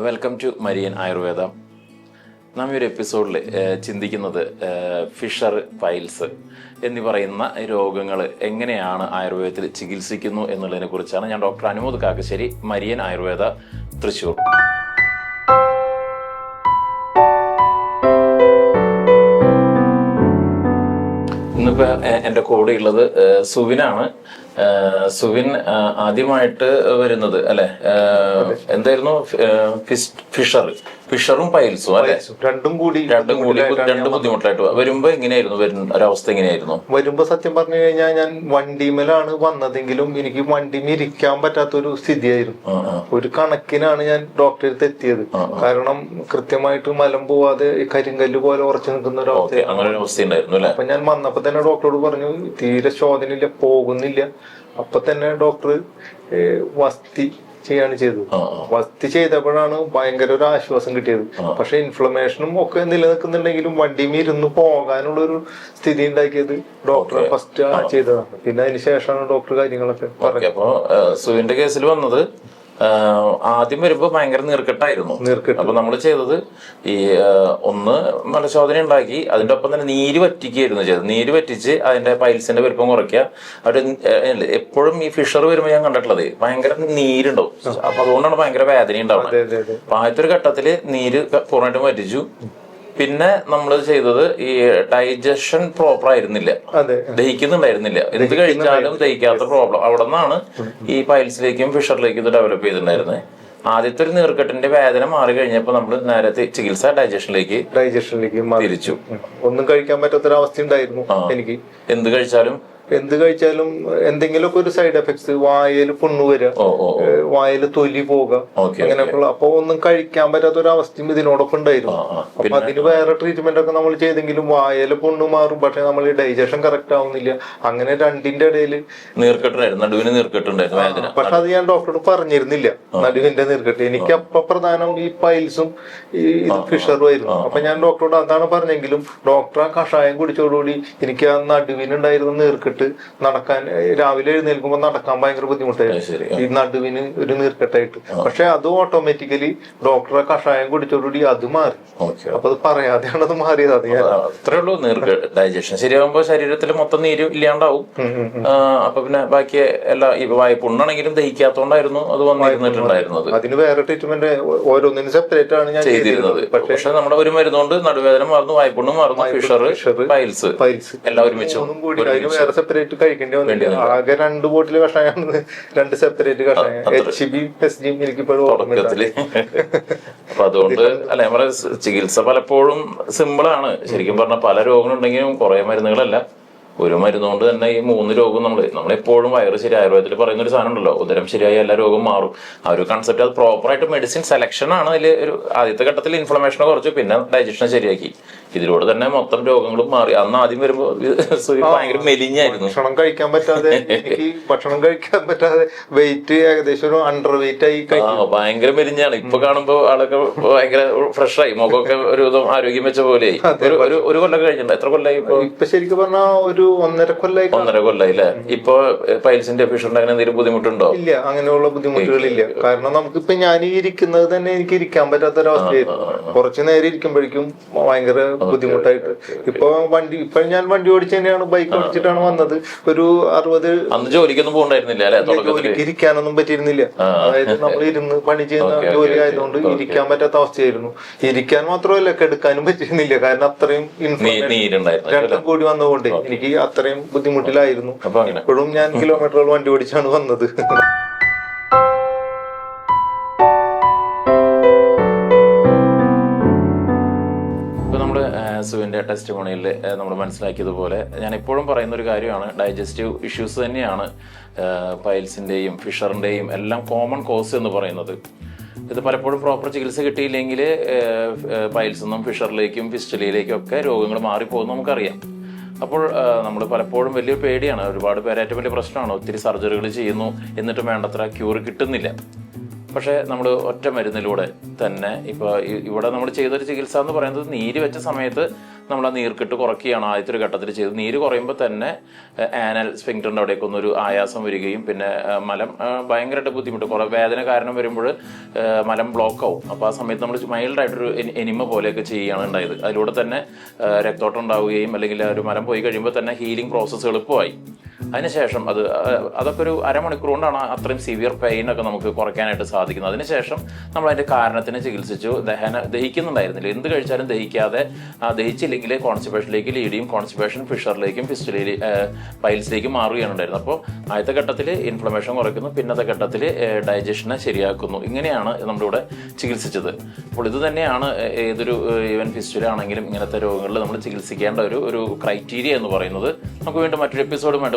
Welcome to Marian Ayurveda നാം ഈ ഒരു എപ്പിസോഡിൽ ചിന്തിക്കുന്നത് ഫിഷർ പൈൽസ് എന്ന് പറയുന്ന രോഗങ്ങൾ എങ്ങനെയാണ് ആയുർവേദത്തിൽ ചികിത്സിക്കുന്നു എന്നുള്ളതിനെ കുറിച്ചാണ് ഞാൻ ഡോക്ടർ അനുമോദ് കാക്കശ്ശേരി മരിയൻ ആയുർവേദ തൃശ്ശൂർ ഇന്നിപ്പോ എ- എന്റെ കൂടെ ഉള്ളത് സുവിനാണ്. സുവിൻ ആദ്യമായിട്ട് വരുന്നത് അല്ലെ? എന്തായിരുന്നു? ഫിഷർ ഫിഷറും പൈൽസും അല്ലെ? രണ്ടും കൂടി രണ്ടും കൂടി രണ്ട് ബുദ്ധിമുട്ടായിട്ട് വരുമ്പോ എങ്ങനെയായിരുന്നു? വരുന്ന ഒരവസ്ഥ എങ്ങനെയായിരുന്നു? വരുമ്പോ സത്യം പറഞ്ഞു കഴിഞ്ഞാൽ ഞാൻ വണ്ടിമേലാണ് വന്നതെങ്കിലും എനിക്ക് വണ്ടിമേ ഇരിക്കാൻ പറ്റാത്തൊരു സ്ഥിതിയായിരുന്നു. ഒരു കണക്കിനാണ് ഞാൻ ഡോക്ടറെ അടുത്ത് എത്തിയത്. കാരണം കൃത്യമായിട്ട് മലം പോവാതെ കരിങ്കല്ല് പോലെ ഉറച്ചു നിൽക്കുന്ന ഒരു അവസ്ഥ ഓക്കെ അങ്ങനെ ഒരു അവസ്ഥ ഉണ്ടായിരുന്നു അല്ലെ? അപ്പൊ ഞാൻ വന്നപ്പോ തന്നെ ഡോക്ടറോട് പറഞ്ഞു തീരെ ശോധനയില്ല പോകുന്നില്ല. അപ്പൊ തന്നെ ഡോക്ടർ വസ്തി ചെയ്യാണ് ചെയ്തത്. വസ്തി ചെയ്തപ്പോഴാണ് ഭയങ്കര ഒരു ആശ്വാസം കിട്ടിയത്. പക്ഷെ ഇൻഫ്ലമേഷനും ഒക്കെ നിലനിൽക്കുന്നുണ്ടെങ്കിലും വണ്ടിമേ ഇരുന്ന് പോകാനുള്ള ഒരു സ്ഥിതി ഉണ്ടാക്കിയത് ഡോക്ടർ ഫസ്റ്റ് ചെയ്തതാണ്. പിന്നെ അതിന് ശേഷമാണ് ഡോക്ടർ കാര്യങ്ങളൊക്കെ പറഞ്ഞത് ഓക്കെ അപ്പൊ സുവിന്റെ കേസിൽ വന്നത് ആദ്യം വരുമ്പോ ഭയങ്കര നീർക്കെട്ടായിരുന്നു. നീർക്കെട്ട്. അപ്പൊ നമ്മൾ ചെയ്തത് ഈ ഒന്ന് മലശോധന ഉണ്ടാക്കി അതിന്റെ ഒപ്പം തന്നെ നീര് വറ്റിക്കുകയായിരുന്നു ചെയ്തത്. നീര് വറ്റിച്ച് അതിന്റെ പൈൽസിന്റെ വലുപ്പം കുറയ്ക്കുക. അവിടെ എപ്പോഴും ഈ ഫിഷർ വരുമ്പോൾ ഞാൻ കണ്ടിട്ടുള്ളത് ഭയങ്കര നീരുണ്ടാവും. അപ്പൊ അതുകൊണ്ടാണ് ഭയങ്കര വേദന ഉണ്ടാവുന്നത് അപ്പൊ ആദ്യത്തെ ഒരു ഘട്ടത്തിൽ നീര് പൂർണമായിട്ടും വറ്റിച്ചു. പിന്നെ നമ്മൾ ചെയ്തത് ഈ ഡൈജഷൻ പ്രോപ്പർ ആയിരുന്നില്ല. ദഹിക്കുന്നുണ്ടായിരുന്നില്ല. എന്ത് കഴിച്ചാലും ദഹിക്കാത്ത പ്രോബ്ലം. അവിടെ നിന്നാണ് ഈ പൈൽസിലേക്കും ഫിഷറിലേക്കും ഇത് ഡെവലപ്പ് ചെയ്തിട്ടുണ്ടായിരുന്നത് ആദ്യത്തെ ഒരു നീർക്കെട്ടിന്റെ വേദന മാറി കഴിഞ്ഞപ്പോൾ നമ്മൾ നേരത്തെ ചികിത്സ ഡൈജഷനിലേക്ക് ഡൈജഷനിലേക്ക് തിരിച്ചു. ഒന്നും കഴിക്കാൻ പറ്റാത്തൊരവസ്ഥ ഉണ്ടായിരുന്നു എനിക്ക്. എന്ത് കഴിച്ചാലും എന്ത് കഴിച്ചാലും എന്തെങ്കിലുമൊക്കെ ഒരു സൈഡ് എഫക്ട്സ് വായയിൽ പുണ്ണു വരിക. വായിൽ തൊലി പോക അങ്ങനെയൊക്കെയുള്ള അപ്പൊ ഒന്നും കഴിക്കാൻ പറ്റാത്ത ഒരു അവസ്ഥയും ഇതിനോടൊപ്പം ഉണ്ടായിരുന്നു അപ്പൊ അതിന് വേറെ ട്രീറ്റ്മെന്റ് ഒക്കെ നമ്മൾ ചെയ്തെങ്കിലും വായയിൽ പുണ്ണു മാറും. പക്ഷെ നമ്മൾ ഡൈജഷൻ കറക്റ്റ് ആവുന്നില്ല. അങ്ങനെ രണ്ടിന്റെ ഇടയിൽ നീർക്കെട്ടുണ്ടായിരുന്നു. നടുവിന് നീർക്കെട്ടുണ്ടായിരുന്നു വേദന. പക്ഷെ അത് ഞാൻ ഡോക്ടറോട് പറഞ്ഞിരുന്നില്ല. നടുവിന്റെ നീർക്കെട്ട്. എനിക്ക് അപ്പൊ പ്രധാനം ഈ പൈൽസും ഈ ഫിഷറും ആയിരുന്നു അപ്പൊ ഞാൻ ഡോക്ടറോട് അതാണ് പറഞ്ഞെങ്കിലും ഡോക്ടർ ആ കഷായം കുടിച്ചോടുകൂടി എനിക്ക് ആ നടുവിനുണ്ടായിരുന്ന നീർക്കെട്ട് നടക്കാൻ രാവിലെ എഴുന്നേൽക്കുമ്പോൾ നടക്കാൻ ഭയങ്കര ബുദ്ധിമുട്ടായിരുന്നു ഈ നടുവിന് ഒരു നീർക്കെട്ടായിട്ട്. പക്ഷെ അത് ഓട്ടോമാറ്റിക്കലി ഡോക്ടറെ കഷായം കുടിച്ചോടുകൂടി അത് മാറി. അപ്പൊ അത് പറയാതെയാണ് അത് മാറിയത്. അത് അത്രേ ഉള്ളൂ നീർക്ക് ഡൈജഷൻ ശരിയാകുമ്പോൾ ശരീരത്തിൽ മൊത്തം നീര് ഇല്ലാണ്ടാവും. അപ്പൊ പിന്നെ ബാക്കി എല്ലാ ഈ വായ്പുണ്ണാണെങ്കിലും ദഹിക്കാത്തോണ്ടായിരുന്നു അത് വന്നിരുന്നിട്ടുണ്ടായിരുന്നത്. അതിന് വേറെ ട്രീറ്റ്മെന്റ് ഓരോന്നിനും സെപ്പറേറ്റ് ആണ് ഞാൻ ചെയ്തിരുന്നത്. പക്ഷെ നമ്മുടെ ഒരു മരുന്നുകൊണ്ട് നടുവേദന മാറുന്നു വായ്പുണ്ണ് മാറുന്നു ഫിഷർ പൈൽസ്. എല്ലാം ഒരുമിച്ച് സെപ്പറേറ്റ് കഴിക്കേണ്ടി വന്നില്ല. ആകെ രണ്ട് ബോട്ടിൽ കഷായാണ്. രണ്ട് സെപ്പറേറ്റ് കഷായം എച്ച് ബി എസ് ജി എനിക്ക് തുടക്കത്തിൽ. അപ്പൊ അതുകൊണ്ട് അല്ല നമ്മുടെ ചികിത്സ പലപ്പോഴും സിമ്പിൾ ആണ്. ശരിക്കും പറഞ്ഞാൽ പല രോഗങ്ങളുണ്ടെങ്കിലും കുറെ മരുന്നുകളല്ല. ഒരു മരുന്നുകൊണ്ട് തന്നെ ഈ മൂന്ന് രോഗം നമ്മൾ നമ്മളെപ്പോഴും വയറ് ശരി ആയുർവേദത്തിൽ പറയുന്ന ഒരു സാധനം ഉണ്ടല്ലോ ഉദരം ശരിയായി എല്ലാ രോഗവും മാറും. ആ ഒരു കൺസെപ്റ്റ് അത് പ്രോപ്പറായിട്ട് മെഡിസിൻ സെലക്ഷൻ ആണ് അതിൽ ഒരു ആദ്യത്തെ ഘട്ടത്തിൽ ഇൻഫ്ലമേഷൻ കുറച്ച് പിന്നെ ഡൈജഷൻ ശരിയാക്കി. ഇതിലൂടെ തന്നെ മൊത്തം രോഗങ്ങളും മാറി. അന്ന് ആദ്യം വരുമ്പോൾ ഭയങ്കര മെലിഞ്ഞായിരുന്നു. ഭക്ഷണം കഴിക്കാൻ പറ്റാതെ ഭക്ഷണം കഴിക്കാൻ പറ്റാതെ വെയിറ്റ് ഏകദേശം ഒരു അണ്ടർ വെയിറ്റ് ആയി ഭയങ്കര മെലിഞ്ഞാണ്. ഇപ്പൊ കാണുമ്പോ ആളൊക്കെ ഭയങ്കര ഫ്രഷ് ആയി. മുഖമൊക്കെ ഒരു ആരോഗ്യം വെച്ച പോലെയായി. ഒരു ഒരു കൊല്ലം കഴിഞ്ഞിട്ടുണ്ട്. എത്ര കൊല്ലായി ഇപ്പൊ? ഇപ്പൊ ശരിക്കും പറഞ്ഞാൽ ഒരു ഒന്നര കൊല്ലായി. ഒന്നര കൊല്ലായി അല്ലേ? ഇപ്പൊ പൈൽസിന്റെ ഫിഷറിന്റെ അങ്ങനെ എന്തെങ്കിലും ബുദ്ധിമുട്ടുണ്ടോ? ഇല്ല അങ്ങനെയുള്ള ബുദ്ധിമുട്ടുകളില്ല. കാരണം നമുക്ക് ഇപ്പൊ ഞാൻ ഇരിക്കുന്നത് തന്നെ എനിക്ക് ഇരിക്കാൻ പറ്റാത്ത ഒരവസ്ഥയായിരുന്നു കുറച്ചു നേരം ഇരിക്കുമ്പോഴേക്കും ഭയങ്കര ബുദ്ധിമുട്ടായിട്ട്. ഇപ്പൊ വണ്ടി ഇപ്പൊ ഞാൻ വണ്ടി ഓടിച്ച് തന്നെയാണ് ബൈക്ക് ഓടിച്ചിട്ടാണ് വന്നത്. ഒരു അറുപത് അന്ന് ജോലിക്കൊന്നും പോകണ്ടായിരുന്നില്ല ജോലിക്ക് ഇരിക്കാനൊന്നും പറ്റിയിരുന്നില്ല. അതായത് നമ്മൾ ഇരുന്ന് പണി ചെയ്യുന്ന ജോലി ആയതുകൊണ്ട് ഇരിക്കാൻ പറ്റാത്ത അവസ്ഥയായിരുന്നു. ഇരിക്കാൻ മാത്രമല്ല കെടുക്കാനും പറ്റിയിരുന്നില്ല. കാരണം അത്രയും രണ്ടും കൂടി വന്നതുകൊണ്ട് എനിക്ക് അത്രയും ബുദ്ധിമുട്ടിലായിരുന്നു. ഇപ്പോഴും ഞാൻ കിലോമീറ്ററുകൾ വണ്ടി ഓടിച്ചാണ് വന്നത്. സുവിന്റെ ടെസ്റ്റ് മണിയിൽ നമ്മൾ മനസ്സിലാക്കിയതുപോലെ ഞാൻ ഇപ്പോഴും പറയുന്ന ഒരു കാര്യമാണ് ഡൈജസ്റ്റീവ് ഇഷ്യൂസ് തന്നെയാണ് പൈൽസിന്റെയും ഫിഷറിന്റെയും എല്ലാം കോമൺ കോസ് എന്ന് പറയുന്നത്. ഇത് പലപ്പോഴും പ്രോപ്പർ ചികിത്സ കിട്ടിയില്ലെങ്കിൽ പൈൽസ് നിന്നും ഫിഷറിലേക്കും ഫിസ്റ്റലിയിലേക്കും ഒക്കെ രോഗങ്ങൾ മാറിപ്പോകുന്നു നമുക്കറിയാം. അപ്പോൾ നമ്മൾ പലപ്പോഴും വലിയൊരു പേടിയാണ്. ഒരുപാട് പേരേറ്റവും വലിയ പ്രശ്നമാണ്. ഒത്തിരി സർജറികൾ ചെയ്യുന്നു. എന്നിട്ടും വേണ്ടത്ര ക്യൂർ കിട്ടുന്നില്ല. പക്ഷേ നമ്മൾ ഒറ്റ മരുന്നിലൂടെ തന്നെ ഇപ്പോൾ ഇവിടെ നമ്മൾ ചെയ്തൊരു ചികിത്സ എന്ന് പറയുന്നത് നീര് വെച്ച സമയത്ത് നമ്മൾ ആ നീർക്കിട്ട് കുറയ്ക്കുകയാണ് ആദ്യത്തെ ഒരു ഘട്ടത്തിൽ ചെയ്തത്. നീര് കുറയുമ്പോൾ തന്നെ ആനൽ സ്പിങ്ടറിന്റെ അവിടേക്ക് ഒന്നൊരു ആയാസം വരികയും പിന്നെ മലം ഭയങ്കരമായിട്ട് ബുദ്ധിമുട്ട്. കുറേ വേദന കാരണം വരുമ്പോൾ മലം ബ്ലോക്ക് ആവും. അപ്പോൾ ആ സമയത്ത് നമ്മൾ മൈൽഡായിട്ടൊരു എനി- എനിമ പോലെയൊക്കെ ചെയ്യുകയാണ് ഉണ്ടായത്. അതിലൂടെ തന്നെ രക്തോട്ടം ഉണ്ടാവുകയും അല്ലെങ്കിൽ ഒരു മലം പോയി കഴിയുമ്പോൾ തന്നെ ഹീലിംഗ് പ്രോസസ്സ് എളുപ്പമായി. അതിനുശേഷം അത് അതൊക്കെ ഒരു അരമണിക്കൂർ കൊണ്ടാണ് അത്രയും സിവിയർ പെയിൻ ഒക്കെ നമുക്ക് കുറയ്ക്കാനായിട്ട് സാധിക്കുന്നത്. അതിനുശേഷം നമ്മൾ അതിന്റെ കാരണത്തിന് ചികിത്സിച്ചു. ദഹന ദഹിക്കുന്നുണ്ടായിരുന്നില്ല. എന്ത് കഴിച്ചാലും ദഹിക്കാതെ ദഹിച്ചില്ലെങ്കിൽ കോൺസ്റ്റിപ്പേഷനിലേക്ക് ലീഡ് ചെയ്യും. കോൺസ്റ്റിപ്പേഷൻ ഫിഷറിലേക്കും ഫിസ്റ്റിലി പൈൽസിലേക്കും മാറുകയാണ് ഉണ്ടായിരുന്നത് അപ്പോൾ ആദ്യത്തെ ഘട്ടത്തിൽ ഇൻഫ്ലമേഷൻ കുറയ്ക്കുന്നു. പിന്നത്തെ ഘട്ടത്തിൽ ഡൈജഷനെ ശരിയാക്കുന്നു. ഇങ്ങനെയാണ് നമ്മളിവിടെ ചികിത്സിച്ചത്. അപ്പോൾ ഇത് തന്നെയാണ് ഏതൊരു ഈവൻ ഫിസ്റ്റുലാണെങ്കിലും ഇങ്ങനത്തെ രോഗങ്ങളിൽ നമ്മൾ ചികിത്സിക്കേണ്ട ഒരു ഒരു ക്രൈറ്റീരിയ എന്ന് പറയുന്നത്. നമുക്ക് വീണ്ടും മറ്റൊരു എപ്പിസോഡുമായിട്ട്